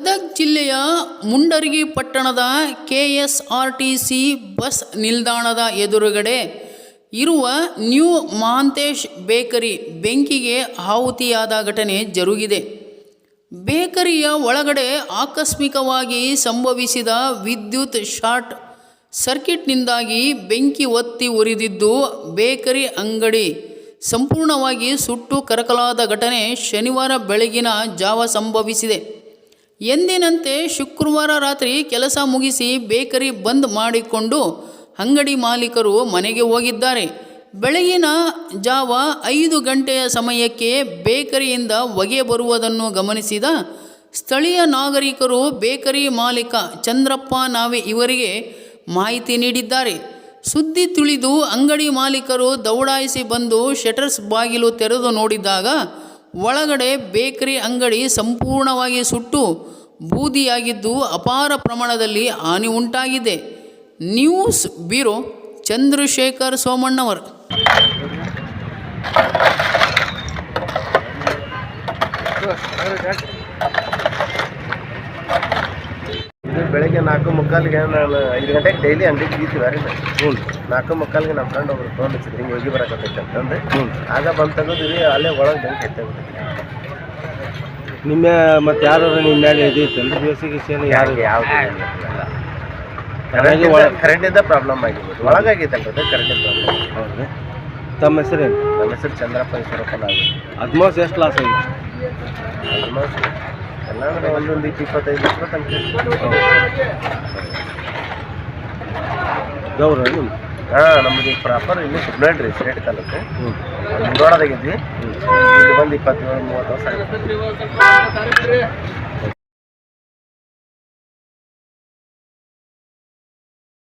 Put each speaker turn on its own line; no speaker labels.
ಗದಗ ಜಿಲ್ಲೆಯ ಮುಂಡರಗಿ ಪಟ್ಟಣದ K S R T C bus ನಿಲ್ದಾಣದ ಎದುರುಗಡೆ ಇರುವ ನ್ಯೂ ಮಹಾಂತೇಶ್ ಬೇಕರಿ ಬೆಂಕಿಗೆ ಆಹುತಿಯಾದ ಘಟನೆ ಜರುಗಿದೆ. ಬೇಕರಿಯ ಒಳಗಡೆ ಆಕಸ್ಮಿಕವಾಗಿ ಸಂಭವಿಸಿದ ವಿದ್ಯುತ್ ಶಾರ್ಟ್ ಸರ್ಕಿಟ್ನಿಂದಾಗಿ ಬೆಂಕಿ ಒತ್ತಿ ಉರಿದಿದ್ದು ಬೇಕರಿ ಅಂಗಡಿ ಸಂಪೂರ್ಣವಾಗಿ ಸುಟ್ಟು ಕರಕಲಾದ ಘಟನೆ ಶನಿವಾರ ಬೆಳಗಿನ ಜಾವ ಸಂಭವಿಸಿದೆ. ಎಂದಿನಂತೆ ಶುಕ್ರವಾರ ರಾತ್ರಿ ಕೆಲಸ ಮುಗಿಸಿ ಬೇಕರಿ ಬಂದ್ ಮಾಡಿಕೊಂಡು ಅಂಗಡಿ ಮಾಲೀಕರು ಮನೆಗೆ ಹೋಗಿದ್ದಾರೆ. ಬೆಳಗಿನ ಜಾವ ಐದು ಗಂಟೆಯ ಸಮಯಕ್ಕೆ ಬೇಕರಿಯಿಂದ ಹೊಗೆ ಬರುವುದನ್ನು ಗಮನಿಸಿದ ಸ್ಥಳೀಯ ನಾಗರಿಕರು ಬೇಕರಿ ಮಾಲೀಕ ಚಂದ್ರಪ್ಪ ನಾವೆ ಇವರಿಗೆ ಮಾಹಿತಿ ನೀಡಿದ್ದಾರೆ. ಸುದ್ದಿ ತಿಳಿದು ಅಂಗಡಿ ಮಾಲೀಕರು ದೌಡಾಯಿಸಿ ಬಂದು ಶಟರ್ಸ್ ಬಾಗಿಲು ತೆರೆದು ನೋಡಿದಾಗ ಒಳಗಡೆ ಬೇಕರಿ ಅಂಗಡಿ ಸಂಪೂರ್ಣವಾಗಿ ಸುಟ್ಟು ಬೂದಿಯಾಗಿದ್ದು ಅಪಾರ ಪ್ರಮಾಣದಲ್ಲಿ ಹಾನಿ ಉಂಟಾಗಿದೆ. News bureau Chandrashekar Somannavar.
ಬೆಳಗ್ಗೆ ನಾಲ್ಕು ಮುಕ್ಕಾಲಿಗೆ ನಾನು ಐದು ಗಂಟೆಗೆ ಡೈಲಿ ಅಂಗಡಿಗೆ ಬೀತೀವಿ ರೀ ಹ್ಞೂ ನಾಲ್ಕು ಮುಕ್ಕಾಲಿಗೆ ನಮ್ಮ ಫ್ರೆಂಡ್ ಒಬ್ರು ಫೋನ್ ಹಚ್ಚಿದ್ರು ಹಿಂಗೆ ಹೋಗಿ ಬರಕತ್ತೈತೆ ಅಂತಂದು.
ಹ್ಞೂ
ಆಗ ಬಂದು ತೆಗೆದ್ರಿ ಅಲ್ಲೇ ಒಳಗೆ ಬೆಂಕಿ ಹತ್ತಬಿಟ್ಟಿದ್ರಿ
ನಿಮ್ಮ ಮತ್ತೆ ಯಾರು ನಿಮ್ಮ ಮೇಲೆ ಅಂದ್ರೆ ಬೇಸಿಗೆ ಯಾರು
ಯಾರು ಯಾವುದು ಕರೆಂಟಿಂದ ಪ್ರಾಬ್ಲಮ್ ಆಗಿರ್ಬೋದು. ಒಳಗಾಗಿತ್ತಲ್ಲ ಕರೆಂಟಿಂದ ಪ್ರಾಬ್ಲಮ್
ಹೌದು ತಮ್ಮ ಹೆಸರೇನು
ನಮ್ಮ ಹೆಸರು ಚಂದ್ರಪ್ಪ ಈಶ್ವರಪ್ಪ ನಾವು
ಎಷ್ಟು ಲಾಸ್ ಆಗಿದೆ?
ಆಲ್ಮೋಸ್ಟ್ ಎಲ್ಲ ಅಂದ್ರೆ ಒಂದೊಂದು ಇಪ್ಪ ಇಪ್ಪತ್ತೈದು ಲಕ್ಷ ತನಕ
ಗೌರ ನಿಮ್ಮ
ಹಾಂ ನಮಗೆ ಪ್ರಾಪರ್ ಇಲ್ಲಿ ಸುಬ್ನಳ್ಳಿ ರೀ ಸ್ಟೇಟ್ ತಾಲೂಕು
ಹ್ಞೂ
ಮುಂಡೋಳದಾಗಿದ್ವಿ ಇಲ್ಲಿ ಬಂದು ಇಪ್ಪತ್ತೇಳು ಮೂವತ್ತು ವರ್ಷ